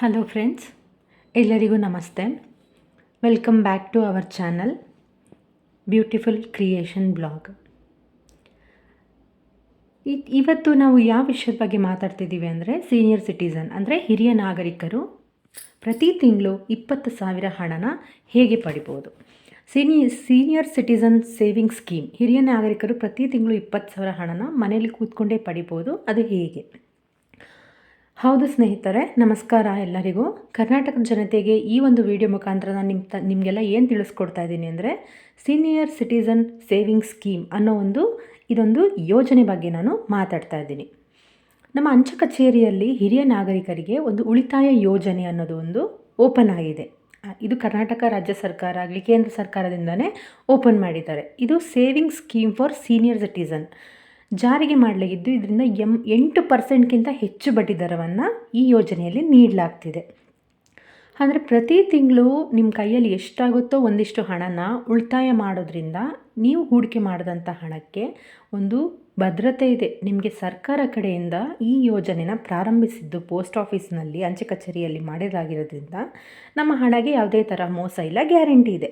Hello friends ಎಲ್ಲರಿಗೂ ನಮಸ್ತೆ. Welcome back to our channel beautiful creation blog ಇವತ್ತು ನಾವು ಯಾವ ವಿಷಯದ ಬಗ್ಗೆ ಮಾತಾಡ್ತಿದ್ದೀವಿ ಅಂದರೆ ಸೀನಿಯರ್ ಸಿಟಿಸನ್ ಅಂದರೆ ಹಿರಿಯ ನಾಗರಿಕರು ಪ್ರತಿ ತಿಂಗಳು ಇಪ್ಪತ್ತು ಸಾವಿರ ಹಣನ ಹೇಗೆ ಪಡಿಬೋದು? ಸೀನಿ ಸೀನಿಯರ್ ಸಿಟಿಸನ್ ಸೇವಿಂಗ್ ಸ್ಕೀಮ್ ಹಿರಿಯ ನಾಗರಿಕರು ಪ್ರತಿ ತಿಂಗಳು ಇಪ್ಪತ್ತು ಸಾವಿರ ಹಣನ ಮನೇಲಿ ಕೂತ್ಕೊಂಡೇ ಪಡಿಬೋದು. ಅದು ಹೇಗೆ? ಹೌದು ಸ್ನೇಹಿತರೆ, ನಮಸ್ಕಾರ ಎಲ್ಲರಿಗೂ. ಕರ್ನಾಟಕದ ಜನತೆಗೆ ಈ ಒಂದು ವಿಡಿಯೋ ಮುಖಾಂತರ ನಾನು ನಿಮ್ಮ ತ ನಿಮಗೆಲ್ಲ ಏನು ತಿಳಿಸ್ಕೊಡ್ತಾ ಇದ್ದೀನಿ ಅಂದರೆ ಸೀನಿಯರ್ ಸಿಟಿಸನ್ ಸೇವಿಂಗ್ ಸ್ಕೀಮ್ ಅನ್ನೋ ಒಂದು, ಇದೊಂದು ಯೋಜನೆ ಬಗ್ಗೆ ನಾನು ಮಾತಾಡ್ತಾ ಇದ್ದೀನಿ. ನಮ್ಮ ಅಂಚೆ ಕಚೇರಿಯಲ್ಲಿ ಹಿರಿಯ ನಾಗರಿಕರಿಗೆ ಒಂದು ಉಳಿತಾಯ ಯೋಜನೆ ಅನ್ನೋದು ಒಂದು ಓಪನ್ ಆಗಿದೆ. ಇದು ಕರ್ನಾಟಕ ರಾಜ್ಯ ಸರ್ಕಾರ ಆಗಲಿ, ಕೇಂದ್ರ ಸರ್ಕಾರದಿಂದನೇ ಓಪನ್ ಮಾಡಿದ್ದಾರೆ. ಇದು saving scheme for senior citizen ಜಾರಿಗೆ ಮಾಡಲಾಗಿದ್ದು ಇದರಿಂದ ಎಂ ಎಂಟು ಪರ್ಸೆಂಟ್ಗಿಂತ ಹೆಚ್ಚು ಬಡ್ಡಿ ದರವನ್ನು ಈ ಯೋಜನೆಯಲ್ಲಿ ನೀಡಲಾಗ್ತಿದೆ. ಅಂದರೆ ಪ್ರತಿ ತಿಂಗಳು ನಿಮ್ಮ ಕೈಯಲ್ಲಿ ಎಷ್ಟಾಗುತ್ತೋ ಒಂದಿಷ್ಟು ಹಣನ ಉಳಿತಾಯ ಮಾಡೋದ್ರಿಂದ ನೀವು ಹೂಡಿಕೆ ಮಾಡಿದಂಥ ಹಣಕ್ಕೆ ಒಂದು ಭದ್ರತೆ ಇದೆ. ನಿಮಗೆ ಸರ್ಕಾರ ಕಡೆಯಿಂದ ಈ ಯೋಜನೆನ ಪ್ರಾರಂಭಿಸಿದ್ದು ಪೋಸ್ಟ್ ಆಫೀಸ್ನಲ್ಲಿ, ಅಂಚೆ ಕಚೇರಿಯಲ್ಲಿ ಮಾಡಿದಾಗಿರೋದ್ರಿಂದ ನಮ್ಮ ಹಣಗೆ ಯಾವುದೇ ಥರ ಮೋಸ ಇಲ್ಲ, ಗ್ಯಾರಂಟಿ ಇದೆ.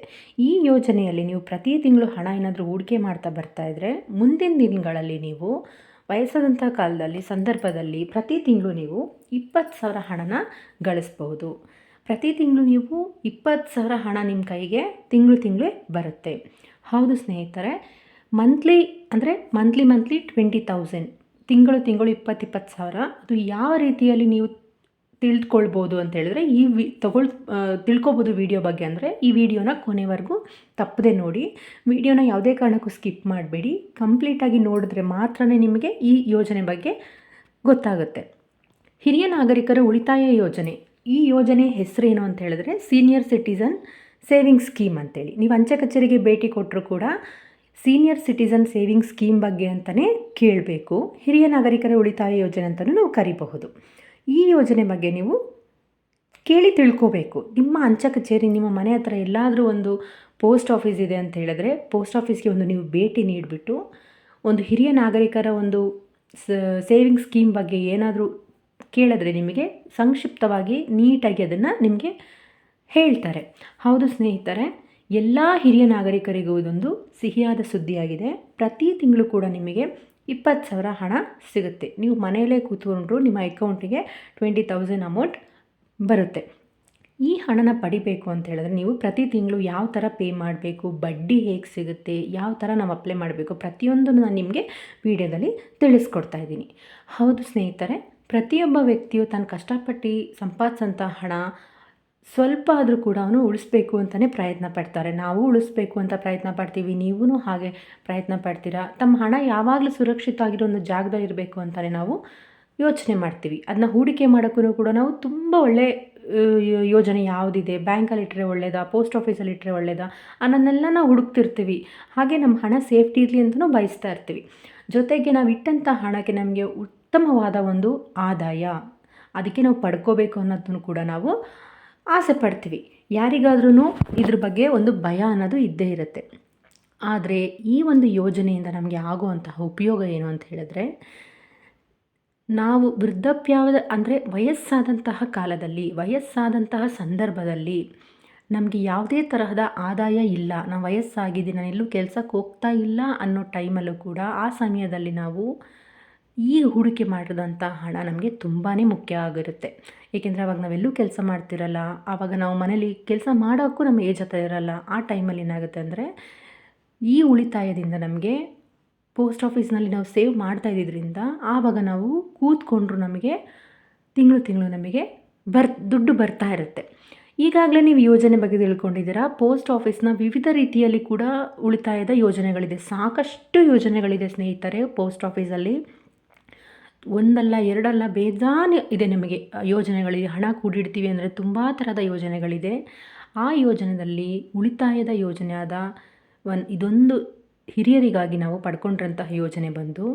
ಈ ಯೋಜನೆಯಲ್ಲಿ ನೀವು ಪ್ರತಿ ತಿಂಗಳು ಹಣ ಏನಾದರೂ ಹೂಡಿಕೆ ಮಾಡ್ತಾ ಬರ್ತಾ ಇದ್ದರೆ ಮುಂದಿನ ದಿನಗಳಲ್ಲಿ ನೀವು ವಯಸ್ಸಾದಂಥ ಕಾಲದಲ್ಲಿ, ಸಂದರ್ಭದಲ್ಲಿ ಪ್ರತಿ ತಿಂಗಳು ನೀವು ಇಪ್ಪತ್ತು ಸಾವಿರ ಹಣನ ಗಳಿಸ್ಬೋದು ಪ್ರತಿ ತಿಂಗಳು ನೀವು ಇಪ್ಪತ್ತು ಸಾವಿರ ಹಣ ನಿಮ್ಮ ಕೈಗೆ ತಿಂಗಳು ತಿಂಗಳು ಬರುತ್ತೆ. ಹೌದು ಸ್ನೇಹಿತರೆ ಮಂತ್ಲಿ ಅಂದರೆ ಮಂತ್ಲಿ ಮಂತ್ಲಿ ಟ್ವೆಂಟಿ ತೌಸಂಡ್ ತಿಂಗಳು ತಿಂಗಳು ಇಪ್ಪತ್ತು ಇಪ್ಪತ್ತು ಸಾವಿರ. ಅದು ಯಾವ ರೀತಿಯಲ್ಲಿ ನೀವು ತಿಳ್ಕೊಳ್ಬೋದು ಅಂತ ಹೇಳಿದ್ರೆ ಈ ವಿ, ತಗೊಳ್ ತಿಳ್ಕೊಬೋದು ವಿಡಿಯೋ ಬಗ್ಗೆ ಅಂದರೆ ಈ ವಿಡಿಯೋನ ಕೊನೆವರೆಗೂ ತಪ್ಪದೆ ನೋಡಿ. ವಿಡಿಯೋನ ಯಾವುದೇ ಕಾರಣಕ್ಕೂ ಸ್ಕಿಪ್ ಮಾಡಬೇಡಿ. ಕಂಪ್ಲೀಟಾಗಿ ನೋಡಿದ್ರೆ ಮಾತ್ರ ನಿಮಗೆ ಈ ಯೋಜನೆ ಬಗ್ಗೆ ಗೊತ್ತಾಗುತ್ತೆ. ಹಿರಿಯ ನಾಗರಿಕರ ಉಳಿತಾಯ ಯೋಜನೆ. ಈ ಯೋಜನೆ ಹೆಸರೇನು ಅಂತ ಹೇಳಿದ್ರೆ ಸೀನಿಯರ್ ಸಿಟಿಸನ್ ಸೇವಿಂಗ್ ಸ್ಕೀಮ್ ಅಂತೇಳಿ. ನೀವು ಅಂಚೆ ಕಚೇರಿಗೆ ಭೇಟಿ ಕೊಟ್ಟರು ಕೂಡ ಸೀನಿಯರ್ ಸಿಟಿಸನ್ ಸೇವಿಂಗ್ ಸ್ಕೀಮ್ ಬಗ್ಗೆ ಅಂತಲೇ ಕೇಳಬೇಕು. ಹಿರಿಯ ನಾಗರಿಕರ ಉಳಿತಾಯ ಯೋಜನೆ ಅಂತಲೂ ನಾವು ಕರಿಬಹುದು. ಈ ಯೋಜನೆ ಬಗ್ಗೆ ನೀವು ಕೇಳಿ ತಿಳ್ಕೋಬೇಕು. ನಿಮ್ಮ ಅಂಚೆ ಕಚೇರಿ, ನಿಮ್ಮ ಮನೆ ಹತ್ರ ಎಲ್ಲಾದರೂ ಒಂದು ಪೋಸ್ಟ್ ಆಫೀಸ್ ಇದೆ ಅಂತ ಹೇಳಿದ್ರೆ ಪೋಸ್ಟ್ ಆಫೀಸ್ಗೆ ಒಂದು ನೀವು ಭೇಟಿ ನೀಡಿಬಿಟ್ಟು ಒಂದು ಹಿರಿಯ ನಾಗರಿಕರ ಒಂದು ಸೇವಿಂಗ್ ಸ್ಕೀಮ್ ಬಗ್ಗೆ ಏನಾದರೂ ಕೇಳಿದ್ರೆ ನಿಮಗೆ ಸಂಕ್ಷಿಪ್ತವಾಗಿ ನೀಟಾಗಿ ಅದನ್ನು ನಿಮಗೆ ಹೇಳ್ತಾರೆ. ಹೌದು ಸ್ನೇಹಿತರೆ ಎಲ್ಲ ಹಿರಿಯ ನಾಗರಿಕರಿಗೂ ಇದೊಂದು ಸಿಹಿಯಾದ ಸುದ್ದಿಯಾಗಿದೆ. ಪ್ರತಿ ತಿಂಗಳು ಕೂಡ ನಿಮಗೆ ಇಪ್ಪತ್ತು ಸಾವಿರ ಹಣ ಸಿಗುತ್ತೆ. ನೀವು ಮನೆಯಲ್ಲೇ ಕೂತ್ಕೊಂಡ್ರು ನಿಮ್ಮ ಅಕೌಂಟಿಗೆ ಟ್ವೆಂಟಿ ತೌಸಂಡ್ ಅಮೌಂಟ್ ಬರುತ್ತೆ. ಈ ಹಣನ ಪಡಿಬೇಕು ಅಂತ ಹೇಳಿದ್ರೆ ನೀವು ಪ್ರತಿ ತಿಂಗಳು ಯಾವ ಥರ ಪೇ ಮಾಡಬೇಕು, ಬಡ್ಡಿ ಹೇಗೆ ಸಿಗುತ್ತೆ, ಯಾವ ಥರ ನಾವು ಅಪ್ಲೈ ಮಾಡಬೇಕು ಪ್ರತಿಯೊಂದನ್ನು ನಾನು ನಿಮಗೆ ವಿಡಿಯೋದಲ್ಲಿ ತಿಳಿಸ್ಕೊಡ್ತಾ ಇದ್ದೀನಿ. ಹೌದು ಸ್ನೇಹಿತರೆ, ಪ್ರತಿಯೊಬ್ಬ ವ್ಯಕ್ತಿಯು ತಾನು ಕಷ್ಟಪಟ್ಟು ಸಂಪಾದಿಸಂಥ ಹಣ ಸ್ವಲ್ಪ ಆದರೂ ಕೂಡ ಅವನು ಉಳಿಸ್ಬೇಕು ಅಂತಲೇ ಪ್ರಯತ್ನ ಪಡ್ತಾರೆ. ನಾವು ಉಳಿಸ್ಬೇಕು ಅಂತ ಪ್ರಯತ್ನ ಪಡ್ತೀವಿ ನೀವೂ ಹಾಗೆ ಪ್ರಯತ್ನ ಪಡ್ತೀರಾ? ತಮ್ಮ ಹಣ ಯಾವಾಗಲೂ ಸುರಕ್ಷಿತ ಆಗಿರೋ ಒಂದು ಜಾಗದಲ್ಲಿ ಇರಬೇಕು ಅಂತಲೇ ನಾವು ಯೋಚನೆ ಮಾಡ್ತೀವಿ. ಅದನ್ನ ಹೂಡಿಕೆ ಮಾಡೋಕ್ಕೂ ಕೂಡ ನಾವು ತುಂಬ ಒಳ್ಳೆ ಯೋಜನೆ ಯಾವುದಿದೆ? ಬ್ಯಾಂಕಲ್ಲಿ ಇಟ್ಟರೆ ಒಳ್ಳೇದಾ? ಪೋಸ್ಟ್ ಆಫೀಸಲ್ಲಿ ಇಟ್ಟರೆ ಒಳ್ಳೇದಾ? ಅನ್ನೋದನ್ನೆಲ್ಲ ನಾವು ಹುಡುಕ್ತಿರ್ತೀವಿ. ಹಾಗೆ ನಮ್ಮ ಹಣ ಸೇಫ್ಟಿ ಇರಲಿ ಅಂತಲೂ ಬಯಸ್ತಾ ಇರ್ತೀವಿ. ಜೊತೆಗೆ ನಾವು ಇಟ್ಟಂಥ ಹಣಕ್ಕೆ ನಮಗೆ ಉತ್ತಮವಾದ ಒಂದು ಆದಾಯ. ಅದಕ್ಕೆ ನಾವು ಪಡ್ಕೋಬೇಕು ಅನ್ನೋದನ್ನು ಕೂಡ ನಾವು ಆಸೆ ಪಡ್ತೀವಿ ಯಾರಿಗಾದ್ರೂ ಇದ್ರ ಬಗ್ಗೆ ಒಂದು ಭಯ ಅನ್ನೋದು ಇದ್ದೇ ಇರುತ್ತೆ. ಆದರೆ ಈ ಒಂದು ಯೋಜನೆಯಿಂದ ನಮಗೆ ಆಗುವಂತಹ ಉಪಯೋಗ ಏನು ಅಂತ ಹೇಳಿದ್ರೆ, ನಾವು ವೃದ್ಧಾಪ್ಯಾವದ ಅಂದರೆ ವಯಸ್ಸಾದಂತಹ ಕಾಲದಲ್ಲಿ, ವಯಸ್ಸಾದಂತಹ ಸಂದರ್ಭದಲ್ಲಿ ನಮಗೆ ಯಾವುದೇ ತರಹದ ಆದಾಯ ಇಲ್ಲ. ನಾವು ವಯಸ್ಸಾಗಿದ್ದೀನಿ ನಾನು ಎಲ್ಲೂ ಕೆಲ್ಸಕ್ಕೆ ಹೋಗ್ತಾ ಇಲ್ಲ ಅನ್ನೋ ಟೈಮಲ್ಲೂ ಕೂಡ ಆ ಸಮಯದಲ್ಲಿ ನಾವು ಈ ಹೂಡಿಕೆ ಮಾಡಿದಂಥ ಹಣ ನಮಗೆ ತುಂಬಾ ಮುಖ್ಯ ಆಗಿರುತ್ತೆ. ಏಕೆಂದರೆ ಅವಾಗ ನಾವೆಲ್ಲೂ ಕೆಲಸ ಮಾಡ್ತಿರಲ್ಲ ಆವಾಗ ನಾವು ಮನೇಲಿ ಕೆಲಸ ಮಾಡೋಕ್ಕೂ ನಮ್ಮ ಏಜ್ ಹತ್ರ ಇರಲ್ಲ, ಆ ಟೈಮಲ್ಲಿ ಏನಾಗುತ್ತೆ ಅಂದರೆ ಈ ಉಳಿತಾಯದಿಂದ ನಮಗೆ ಪೋಸ್ಟ್ ಆಫೀಸ್ನಲ್ಲಿ ನಾವು ಸೇವ್ ಮಾಡ್ತಾ ಇದ್ದಿದ್ದರಿಂದ ಆವಾಗ ನಾವು ಕೂತ್ಕೊಂಡ್ರು ನಮಗೆ ತಿಂಗಳು ತಿಂಗಳು ನಮಗೆ ಬರ್, ದುಡ್ಡು ಬರ್ತಾ ಇರುತ್ತೆ. ಈಗಾಗಲೇ ನೀವು ಯೋಜನೆ ಬಗ್ಗೆ ತಿಳ್ಕೊಂಡಿದ್ದೀರಾ? ಪೋಸ್ಟ್ ಆಫೀಸ್ನ ವಿವಿಧ ರೀತಿಯಲ್ಲಿ ಕೂಡ ಉಳಿತಾಯದ ಯೋಜನೆಗಳಿದೆ. ಸಾಕಷ್ಟು ಯೋಜನೆಗಳಿದೆ ಸ್ನೇಹಿತರೆ ಪೋಸ್ಟ್ ಆಫೀಸಲ್ಲಿ. ಒಂದಲ್ಲ, ಎರಡಲ್ಲ ಬೇಜಾನ್ ಇದೆ ನಿಮಗೆ. ಯೋಜನೆಗಳಿದೆ ಹಣ ಕೂಡಿಡ್ತೀವಿ ಅಂದರೆ ತುಂಬ ಥರದ ಯೋಜನೆಗಳಿದೆ. ಆ ಯೋಜನೆಯಲ್ಲಿ ಉಳಿತಾಯದ ಯೋಜನೆಯಾದ ಒನ್ ಇದೊಂದು ಹಿರಿಯರಿಗಾಗಿ ನಾವು ಪಡ್ಕೊಂಡಿರೋಂತಹ ಯೋಜನೆ ಬಂದು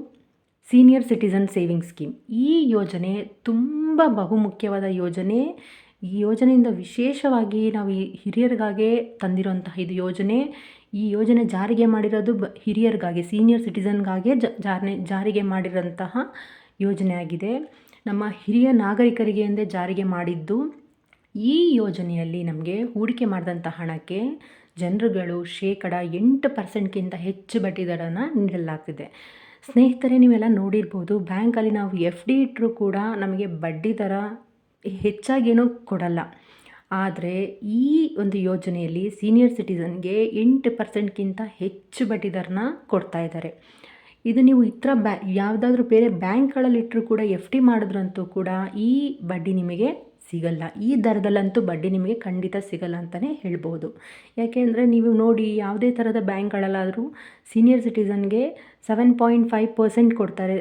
ಸೀನಿಯರ್ ಸಿಟಿಸನ್ ಸೇವಿಂಗ್ ಸ್ಕೀಮ್. ಈ ಯೋಜನೆ ತುಂಬ ಬಹುಮುಖ್ಯವಾದ ಯೋಜನೆ. ಈ ಯೋಜನೆಯಿಂದ ವಿಶೇಷವಾಗಿ ನಾವು ಈ ಹಿರಿಯರಿಗಾಗೆ ತಂದಿರುವಂತಹ ಇದು ಯೋಜನೆ. ಈ ಯೋಜನೆ ಜಾರಿಗೆ ಮಾಡಿರೋದು ಬ ಹಿರಿಯರಿಗಾಗಿ, ಸೀನಿಯರ್ ಸಿಟಿಸನ್ಗಾಗೆ ಜಾರಿ ಜಾರಿಗೆ ಮಾಡಿರೋಂತಹ ಯೋಜನೆ ಆಗಿದೆ. ನಮ್ಮ ಹಿರಿಯ ನಾಗರಿಕರಿಗೆ ಎಂದೇ ಜಾರಿಗೆ ಮಾಡಿದ್ದು ಈ ಯೋಜನೆಯಲ್ಲಿ ನಮಗೆ ಹೂಡಿಕೆ ಮಾಡಿದಂಥ ಹಣಕ್ಕೆ ಜನರುಗಳು ಶೇಕಡ ಎಂಟು ಪರ್ಸೆಂಟ್ಗಿಂತ ಹೆಚ್ಚು ಬಡ್ಡಿ ದರನ ನೀಡಲಾಗ್ತಿದೆ. ಸ್ನೇಹಿತರೆ, ನೀವೆಲ್ಲ ನೋಡಿರ್ಬೋದು, ಬ್ಯಾಂಕಲ್ಲಿ ನಾವು ಎಫ್ ಡಿ ಇಟ್ಟರೂ ಕೂಡ ನಮಗೆ ಬಡ್ಡಿ ದರ ಹೆಚ್ಚಾಗೇನೂ ಕೊಡಲ್ಲ. ಆದರೆ ಈ ಒಂದು ಯೋಜನೆಯಲ್ಲಿ ಸೀನಿಯರ್ ಸಿಟಿಸನ್ಗೆ ಎಂಟು ಪರ್ಸೆಂಟ್ಗಿಂತ ಹೆಚ್ಚು ಬಡ್ಡಿ ದರನ ಕೊಡ್ತಾ ಇದ್ದಾರೆ. ಇದು ನೀವು ಇತರ ಬ್ಯಾ, ಯಾವುದಾದ್ರೂ ಬೇರೆ ಬ್ಯಾಂಕ್ಗಳಲ್ಲಿ ಇಟ್ಟರೂ ಕೂಡ ಎಫ್ ಡಿ ಮಾಡಿದ್ರಂತೂ ಕೂಡ ಈ ಬಡ್ಡಿ ನಿಮಗೆ ಸಿಗಲ್ಲ. ಈ ದರದಲ್ಲಂತೂ ಬಡ್ಡಿ ನಿಮಗೆ ಖಂಡಿತ ಸಿಗಲ್ಲ ಅಂತಲೇ ಹೇಳ್ಬೋದು. ಯಾಕೆಂದರೆ ನೀವು ನೋಡಿ ಯಾವುದೇ ಥರದ ಬ್ಯಾಂಕ್ಗಳಲ್ಲಾದರೂ ಸೀನಿಯರ್ ಸಿಟಿಸನ್ಗೆ ಸೆವೆನ್ ಪಾಯಿಂಟ್ ಫೈವ್ ಪರ್ಸೆಂಟ್ ಕೊಡ್ತಾರೆ.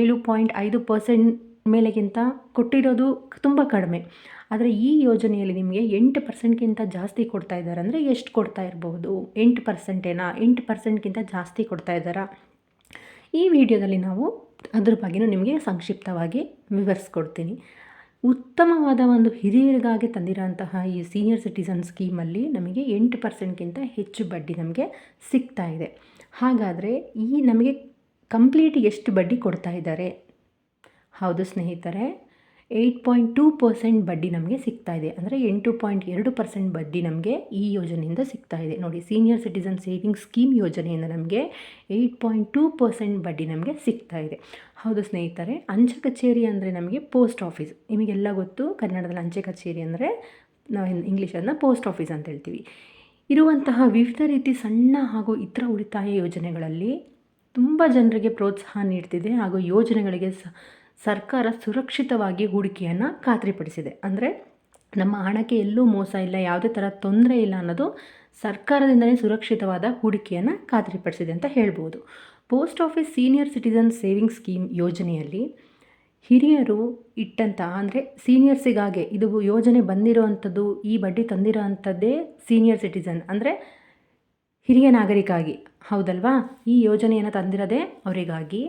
ಏಳು ಪಾಯಿಂಟ್ ಐದು ಪರ್ಸೆಂಟ್ ಮೇಲೆಗಿಂತ ಕೊಟ್ಟಿರೋದು ತುಂಬ ಕಡಿಮೆ. ಆದರೆ ಈ ಯೋಜನೆಯಲ್ಲಿ ನಿಮಗೆ ಎಂಟು ಪರ್ಸೆಂಟ್ಗಿಂತ ಜಾಸ್ತಿ ಕೊಡ್ತಾ ಇದ್ದಾರೆ ಅಂದರೆ ಎಷ್ಟು ಕೊಡ್ತಾ ಇರಬಹುದು ಎಂಟು ಪರ್ಸೆಂಟೇನಾ? ಎಂಟು ಪರ್ಸೆಂಟ್ಗಿಂತ ಜಾಸ್ತಿ ಕೊಡ್ತಾ ಇದ್ದಾರಾ? ಈ ವಿಡಿಯೋದಲ್ಲಿ ನಾವು ಅದ್ರ ಬಗ್ಗೆಯೂ ನಿಮಗೆ ಸಂಕ್ಷಿಪ್ತವಾಗಿ ವಿವರಿಸ್ಕೊಡ್ತೀನಿ. ಉತ್ತಮವಾದ ಒಂದು ಹಿರಿಯರಿಗಾಗಿ ತಂದಿರೋಂತಹ ಈ ಸೀನಿಯರ್ ಸಿಟಿಸನ್ ಸ್ಕೀಮಲ್ಲಿ ನಮಗೆ ಎಂಟು ಪರ್ಸೆಂಟ್ಗಿಂತ ಹೆಚ್ಚು ಬಡ್ಡಿ ನಮಗೆ ಸಿಗ್ತಾ ಇದೆ. ಹಾಗಾದರೆ ಈ ನಮಗೆ ಕಂಪ್ಲೀಟ್ ಎಷ್ಟು ಬಡ್ಡಿ ಕೊಡ್ತಾ ಇದ್ದಾರೆ? ಹೌದು ಸ್ನೇಹಿತರೆ ಏಯ್ಟ್ ಪಾಯಿಂಟ್ ಟೂ ಪರ್ಸೆಂಟ್ ಬಡ್ಡಿ ನಮಗೆ ಸಿಗ್ತಾ ಇದೆ. ಅಂದರೆ ಎಂಟು ಪಾಯಿಂಟ್ ಎರಡು ಪರ್ಸೆಂಟ್ ಬಡ್ಡಿ ನಮಗೆ ಈ ಯೋಜನೆಯಿಂದ ಸಿಗ್ತಾ ಇದೆ. ನೋಡಿ ಸೀನಿಯರ್ ಸಿಟಿಸನ್ ಸೇವಿಂಗ್ ಸ್ಕೀಮ್ ಯೋಜನೆಯಿಂದ ನಮಗೆ ಏಯ್ಟ್ ಪಾಯಿಂಟ್ ಟೂ ಪರ್ಸೆಂಟ್ ಬಡ್ಡಿ ನಮಗೆ ಸಿಗ್ತಾ ಇದೆ. ಹೌದು ಸ್ನೇಹಿತರೆ, ಅಂಚೆ ಕಚೇರಿ ಅಂದರೆ ನಮಗೆ ಪೋಸ್ಟ್ ಆಫೀಸ್ ನಿಮಗೆಲ್ಲ ಗೊತ್ತು, ಕನ್ನಡದಲ್ಲಿ ಅಂಚೆ ಕಚೇರಿ ಅಂದರೆ ನಾವು ಇಂಗ್ಲೀಷನ್ನು ಪೋಸ್ಟ್ ಆಫೀಸ್ ಅಂತ ಹೇಳ್ತೀವಿ. ಇರುವಂತಹ ವಿವಿಧ ರೀತಿ ಸಣ್ಣ ಹಾಗೂ ಇತರ ಉಳಿತಾಯ ಯೋಜನೆಗಳಲ್ಲಿ ತುಂಬ ಜನರಿಗೆ ಪ್ರೋತ್ಸಾಹ ನೀಡ್ತಿದೆ ಹಾಗೂ ಯೋಜನೆಗಳಿಗೆ ಸ ಸರ್ಕಾರ ಸುರಕ್ಷಿತವಾಗಿ ಹೂಡಿಕೆಯನ್ನು ಖಾತ್ರಿಪಡಿಸಿದೆ. ಅಂದರೆ ನಮ್ಮ ಹಣಕ್ಕೆ ಎಲ್ಲೂ ಮೋಸ ಇಲ್ಲ, ಯಾವುದೇ ಥರ ತೊಂದರೆ ಇಲ್ಲ ಅನ್ನೋದು ಸರ್ಕಾರದಿಂದಲೇ ಸುರಕ್ಷಿತವಾದ ಹೂಡಿಕೆಯನ್ನು ಖಾತ್ರಿಪಡಿಸಿದೆ ಅಂತ ಹೇಳ್ಬೋದು. Post office senior citizen saving scheme ಯೋಜನೆಯಲ್ಲಿ ಹಿರಿಯರು ಇಟ್ಟಂಥ ಅಂದರೆ ಸೀನಿಯರ್ಸಿಗಾಗೆ ಇದು ಯೋಜನೆ ಬಂದಿರೋ ಈ ಬಡ್ಡಿ ತಂದಿರೋ ಅಂಥದ್ದೇ ಸೀನಿಯರ್ ಸಿಟಿಸನ್ ಅಂದರೆ ಹಿರಿಯ ನಾಗರಿಕಾಗಿ. ಹೌದಲ್ವಾ? ಈ ಯೋಜನೆಯನ್ನು ತಂದಿರೋದೇ ಅವರಿಗಾಗಿ.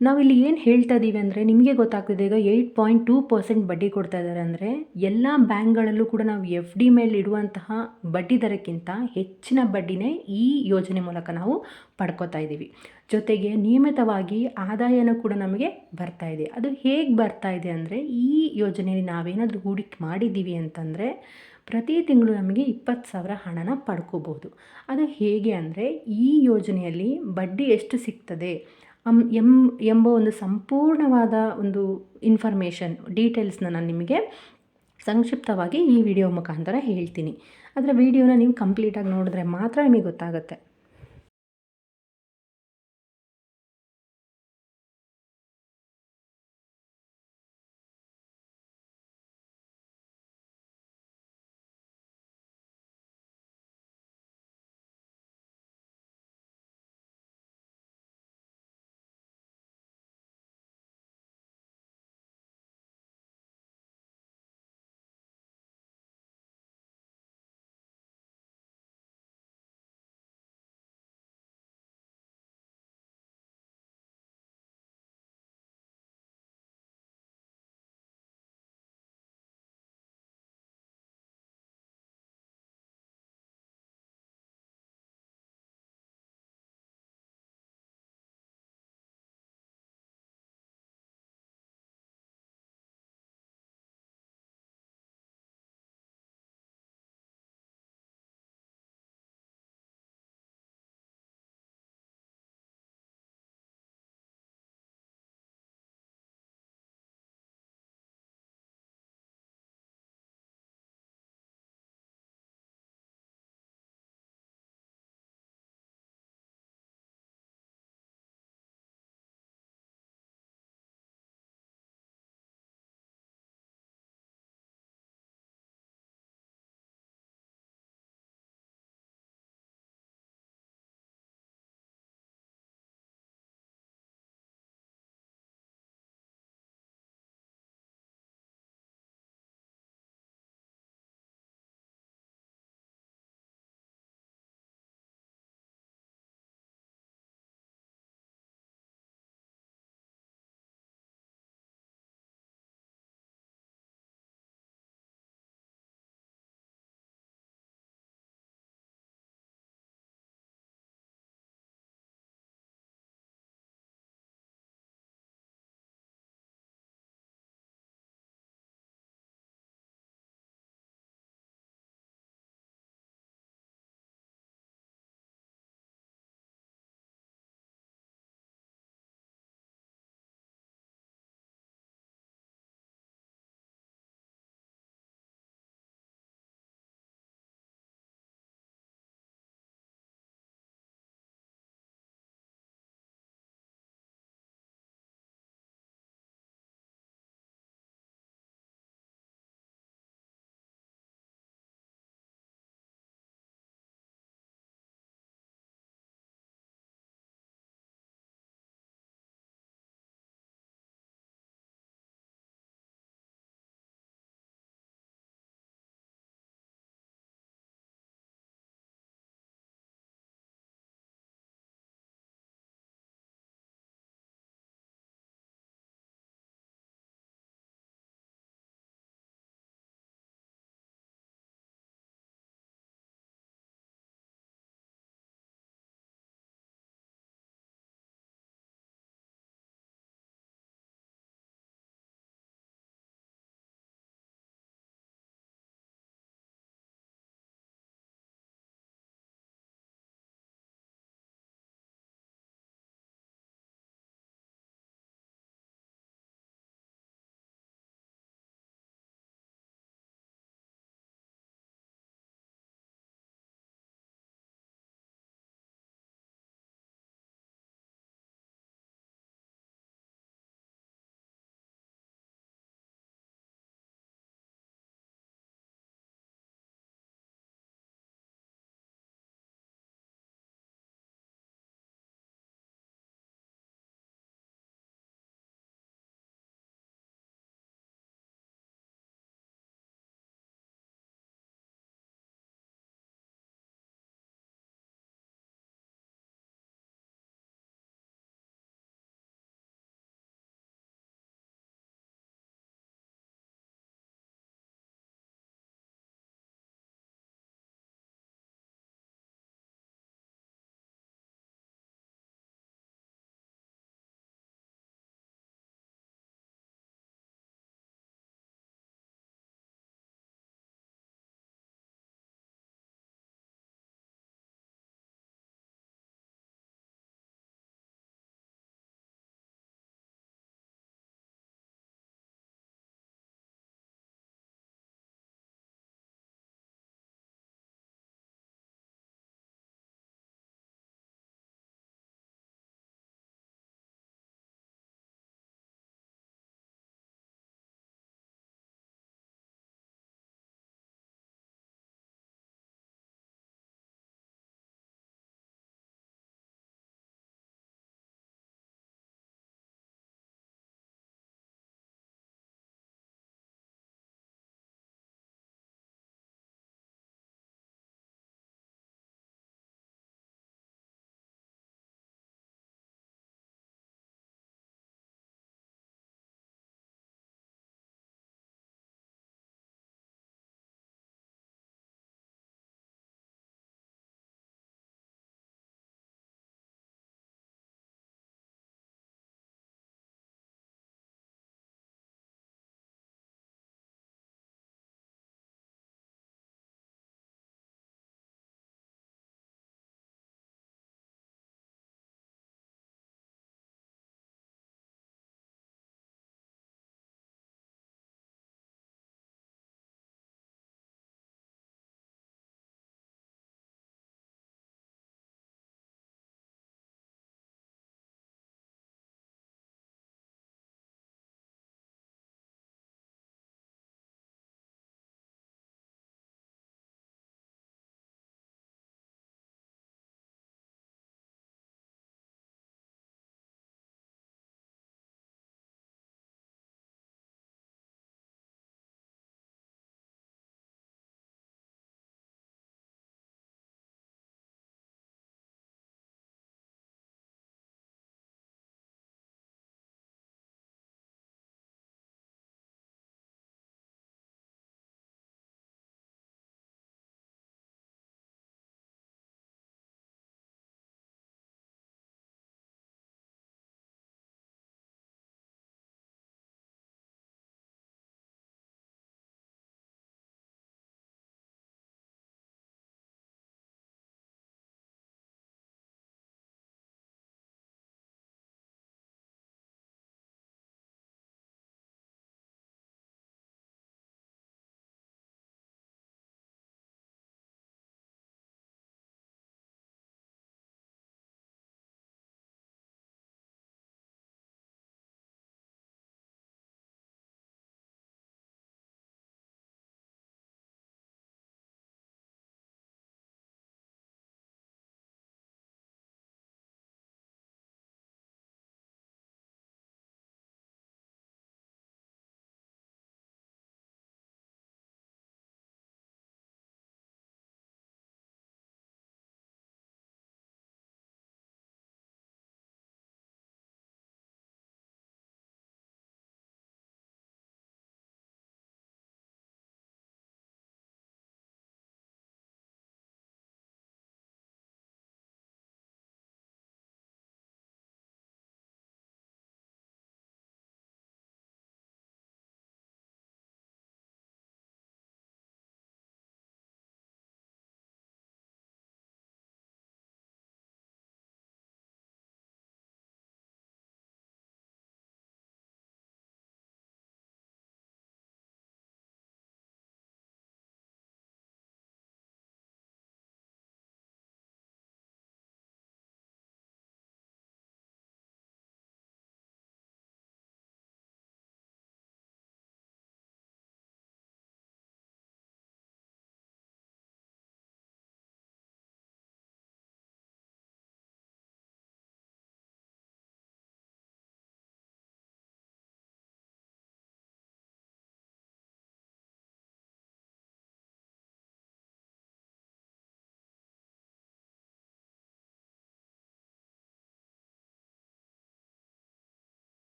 ನಾವಿಲ್ಲಿ ಏನು ಹೇಳ್ತಾ ಇದ್ದೀವಿ ಅಂದರೆ ನಿಮಗೆ ಗೊತ್ತಾಗ್ತಿದೆ ಈಗ ಏಯ್ಟ್ ಪಾಯಿಂಟ್ ಟೂ ಪರ್ಸೆಂಟ್ ಬಡ್ಡಿ ಕೊಡ್ತಾ ಇದ್ದಾರೆ ಅಂದರೆ ಎಲ್ಲ ಬ್ಯಾಂಕ್ಗಳಲ್ಲೂ ಕೂಡ ನಾವು ಎಫ್ ಡಿ ಮೇಲೆ ಇಡುವಂತಹ ಬಡ್ಡಿ ದರಕ್ಕಿಂತ ಹೆಚ್ಚಿನ ಬಡ್ಡಿನೇ ಈ ಯೋಜನೆ ಮೂಲಕ ನಾವು ಪಡ್ಕೋತಾ ಇದ್ದೀವಿ ಜೊತೆಗೆ ನಿಯಮಿತವಾಗಿ ಆದಾಯನೂ ಕೂಡ ನಮಗೆ ಬರ್ತಾ ಇದೆ. ಅದು ಹೇಗೆ ಬರ್ತಾ ಇದೆ ಅಂದರೆ ಈ ಯೋಜನೆಯಲ್ಲಿ ನಾವೇನಾದರೂ ಹೂಡಿಕೆ ಮಾಡಿದ್ದೀವಿ ಅಂತಂದರೆ ಪ್ರತಿ ತಿಂಗಳು ನಮಗೆ ಇಪ್ಪತ್ತು ಸಾವಿರ ಹಣನ ಪಡ್ಕೋಬೋದು ಅದು ಹೇಗೆ ಅಂದರೆ ಈ ಯೋಜನೆಯಲ್ಲಿ ಬಡ್ಡಿ ಎಷ್ಟು ಸಿಗ್ತದೆ? ಎಂ ಎಂಬ ಒಂದು ಸಂಪೂರ್ಣವಾದ ಒಂದು ಇನ್ಫಾರ್ಮೇಷನ್ ಡೀಟೇಲ್ಸ್ನ ನಾನು ನಿಮಗೆ ಸಂಕ್ಷಿಪ್ತವಾಗಿ ಈ ವಿಡಿಯೋ ಮುಖಾಂತರ ಹೇಳ್ತೀನಿ. ಆದರೆ ವಿಡಿಯೋನ ನೀವು ಕಂಪ್ಲೀಟಾಗಿ ನೋಡಿದ್ರೆ ಮಾತ್ರ ನಿಮಗೆ ಗೊತ್ತಾಗುತ್ತೆ.